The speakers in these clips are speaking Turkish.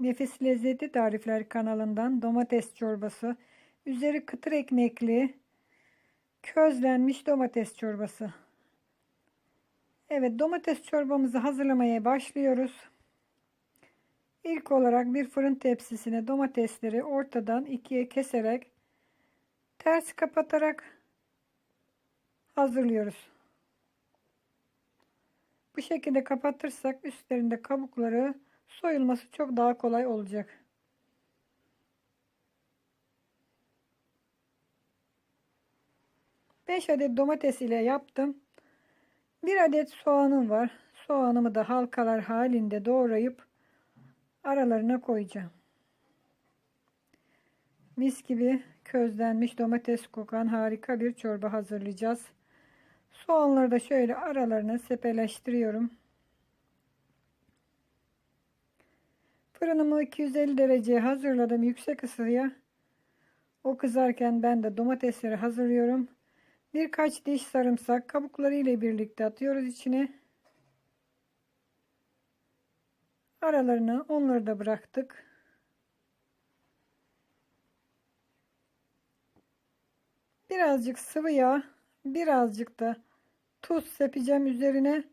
Nefis Lezzetli Tarifler kanalından domates çorbası. Üzeri kıtır ekmekli közlenmiş domates çorbası. Evet domates çorbamızı hazırlamaya başlıyoruz. İlk olarak bir fırın tepsisine domatesleri ortadan ikiye keserek ters kapatarak hazırlıyoruz. Bu şekilde kapatırsak üstlerinde kabukları soyulması çok daha kolay olacak. Beş adet domates ile yaptım. Bir adet soğanım var. Soğanımı da halkalar halinde doğrayıp aralarına koyacağım. Mis gibi közlenmiş domates kokan harika bir çorba hazırlayacağız. Soğanları da şöyle aralarına sepeleştiriyorum. Fırınımı 250 dereceye hazırladım yüksek ısıya. O kızarken ben de domatesleri hazırlıyorum. Birkaç diş sarımsak kabukları ile birlikte atıyoruz içine. Aralarına onları da bıraktık. Birazcık sıvı yağ, birazcık da tuz sepeceğim üzerine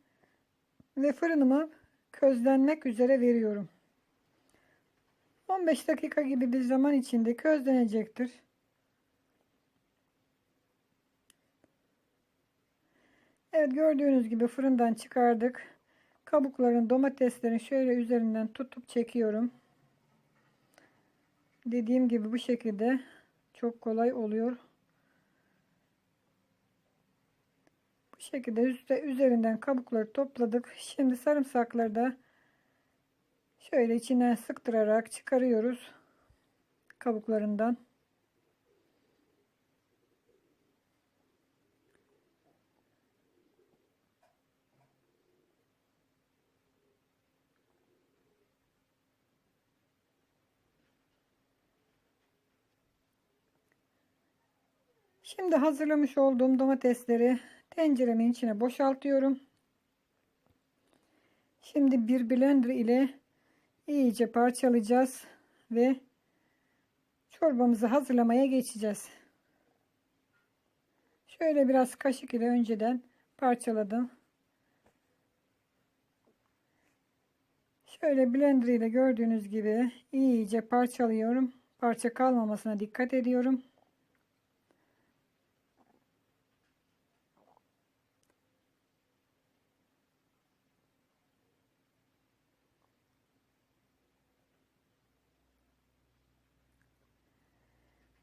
ve fırınımı közlenmek üzere veriyorum. 15 dakika gibi bir zaman içinde közlenecektir. Evet gördüğünüz gibi fırından çıkardık. Kabukların domateslerin şöyle üzerinden tutup çekiyorum. Dediğim gibi bu şekilde çok kolay oluyor. Bu şekilde üstte üzerinden kabukları topladık. Şimdi sarımsakları da şöyle içine sıktırarak çıkarıyoruz kabuklarından. Şimdi hazırlamış olduğum domatesleri tenceremin içine boşaltıyorum. Şimdi bir blender ile iyice parçalayacağız ve çorbamızı hazırlamaya geçeceğiz. Şöyle biraz kaşık ile önceden parçaladım. Şöyle blender ile gördüğünüz gibi iyice parçalıyorum. Parça kalmamasına dikkat ediyorum.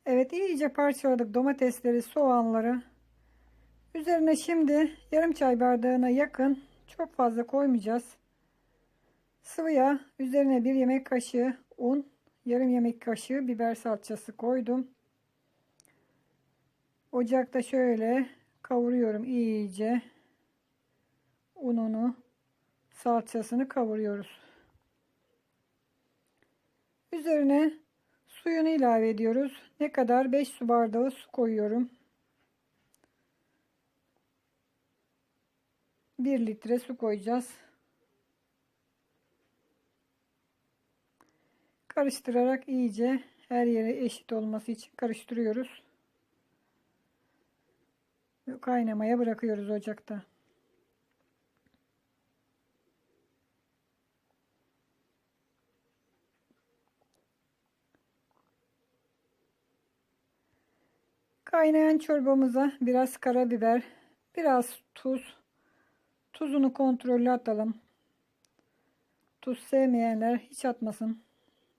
Evet iyice parçaladık domatesleri, soğanları. Üzerine şimdi yarım çay bardağına yakın çok fazla koymayacağız. Sıvı yağ, üzerine bir yemek kaşığı un, yarım yemek kaşığı biber salçası koydum. Ocakta şöyle kavuruyorum iyice. Ununu, salçasını kavuruyoruz. Üzerine Suyunu ilave ediyoruz. Ne kadar? 5 su bardağı su koyuyorum. 1 litre su koyacağız. Karıştırarak iyice her yere eşit olması için karıştırıyoruz. Kaynamaya bırakıyoruz ocakta. Kaynayan çorbamıza biraz karabiber, biraz tuz. Tuzunu kontrollü atalım. Tuz sevmeyenler hiç atmasın.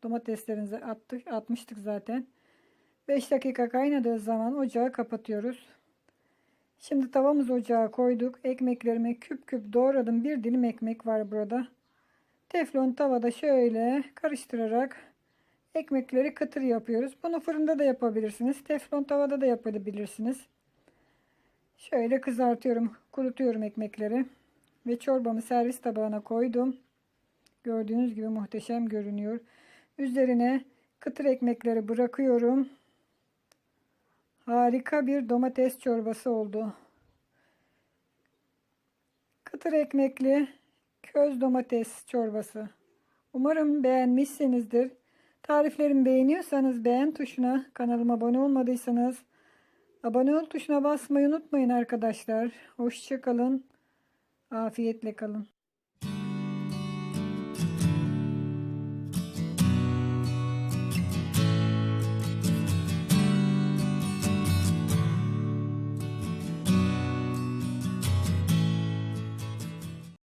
Domateslerinizi attık, atmıştık zaten. 5 dakika kaynadığı zaman ocağı kapatıyoruz. Şimdi tavamız ocağa koyduk. Ekmeklerimi küp küp doğradım. Bir dilim ekmek var burada. Teflon tavada şöyle karıştırarak ekmekleri kıtır yapıyoruz. Bunu fırında da yapabilirsiniz. Teflon tavada da yapabilirsiniz. Şöyle kızartıyorum, kurutuyorum ekmekleri. Ve çorbamı servis tabağına koydum. Gördüğünüz gibi muhteşem görünüyor. Üzerine kıtır ekmekleri bırakıyorum. Harika bir domates çorbası oldu. Kıtır ekmekli köz domates çorbası. Umarım beğenmişsinizdir. Tariflerimi beğeniyorsanız beğen tuşuna, kanalıma abone olmadıysanız abone ol tuşuna basmayı unutmayın arkadaşlar. Hoşçakalın. Afiyetle kalın.